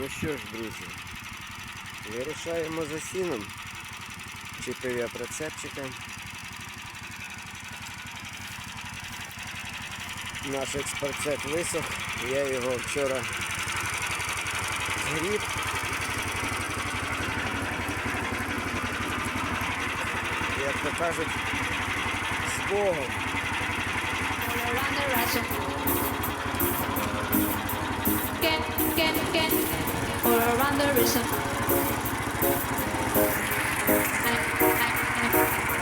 Ну що ж, друзі, вирушаємо за сіном. Чіпив я прицепчика. Наш експерцет висох, я його вчора згріб. Як то кажуть, з Богом. prison.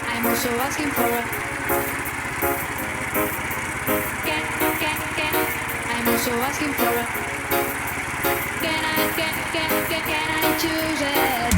I, am also asking for a. Can, can, can. I'm also asking for a. Can I, can, can, can, can I choose it?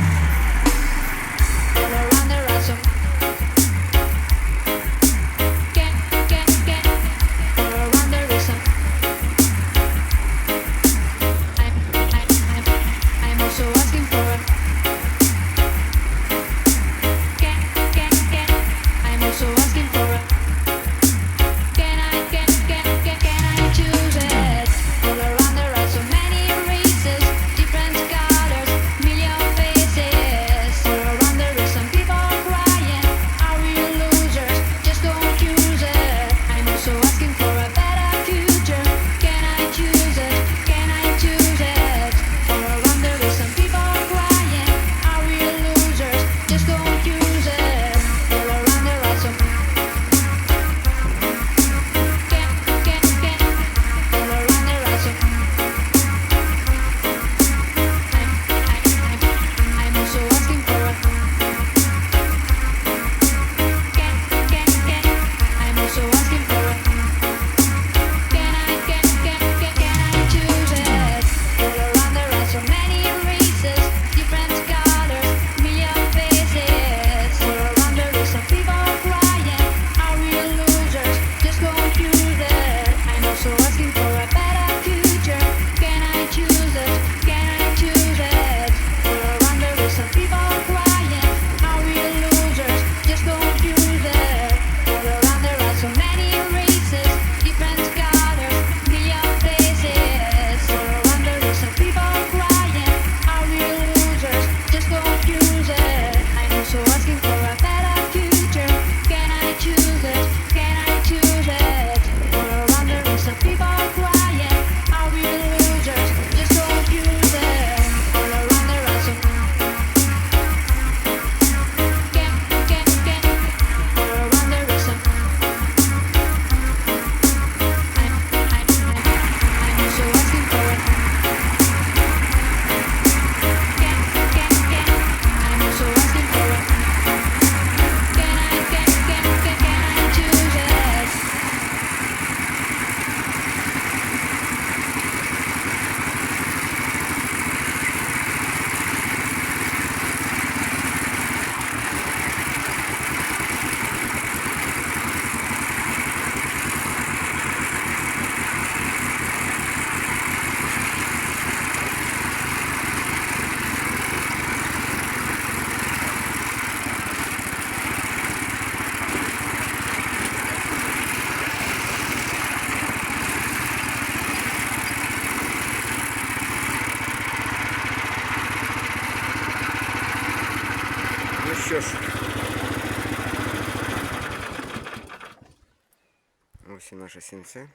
всі наші сінці.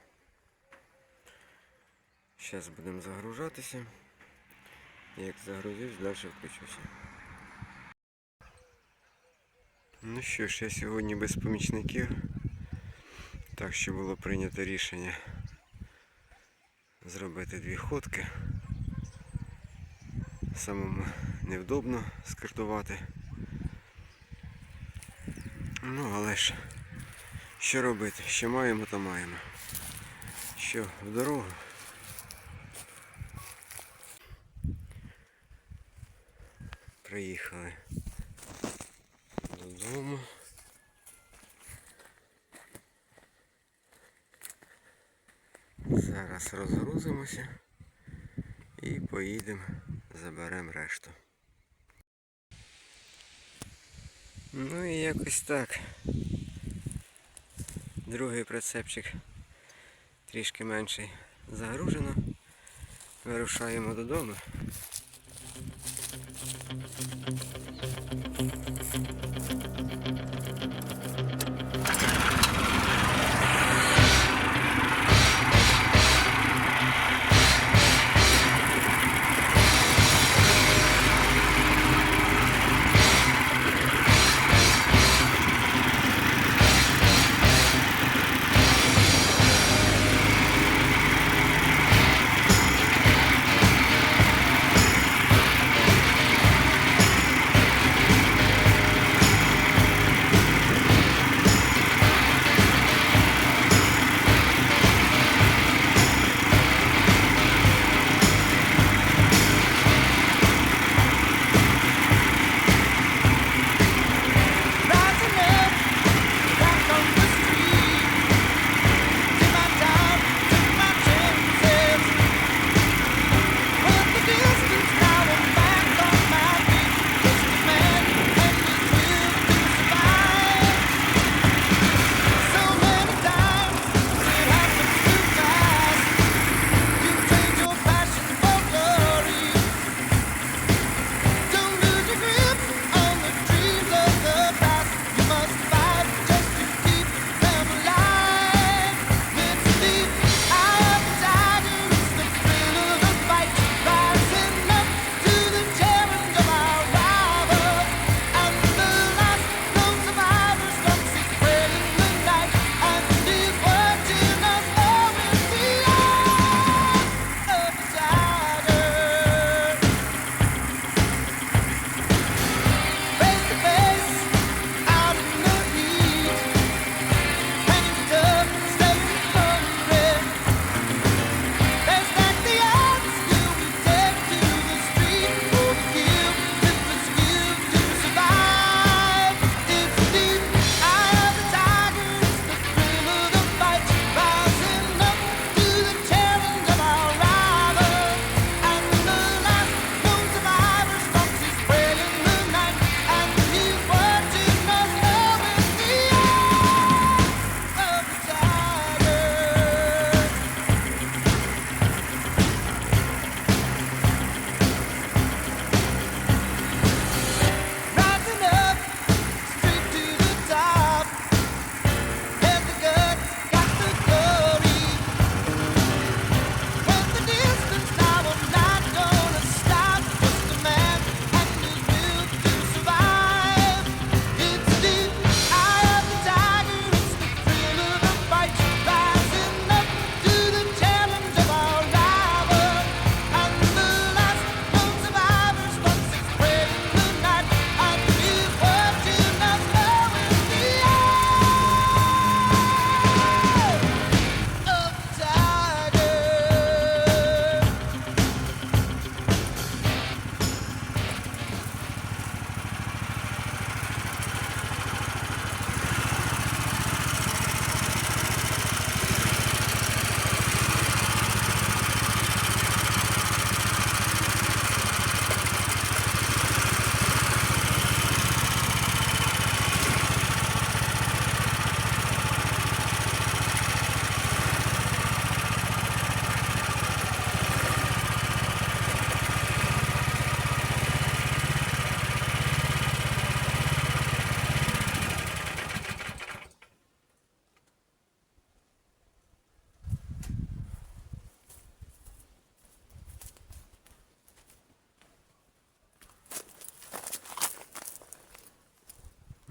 Зараз будемо загружатися. Як загрузився, далі включуся. Ну що ж, я сьогодні без помічників. Так що було прийнято рішення зробити дві ходки. Самому невдобно скартувати. Ну але ж що робити? Що маємо, то маємо. Що, в дорогу. Приїхали додому. Зараз розгрузимося і поїдемо, заберемо решту. Ну і якось так. Другий прицепчик трішки менший загружено. Вирушаємо додому.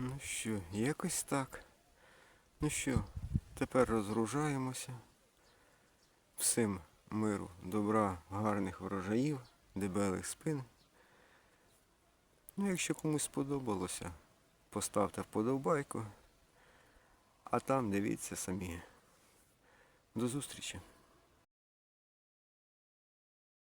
Ну що, якось так. Ну що, тепер розгружаємося. Всім миру, добра, гарних врожаїв, дебелих спин. Ну, якщо комусь сподобалося, поставте вподобайку. А там дивіться самі. До зустрічі!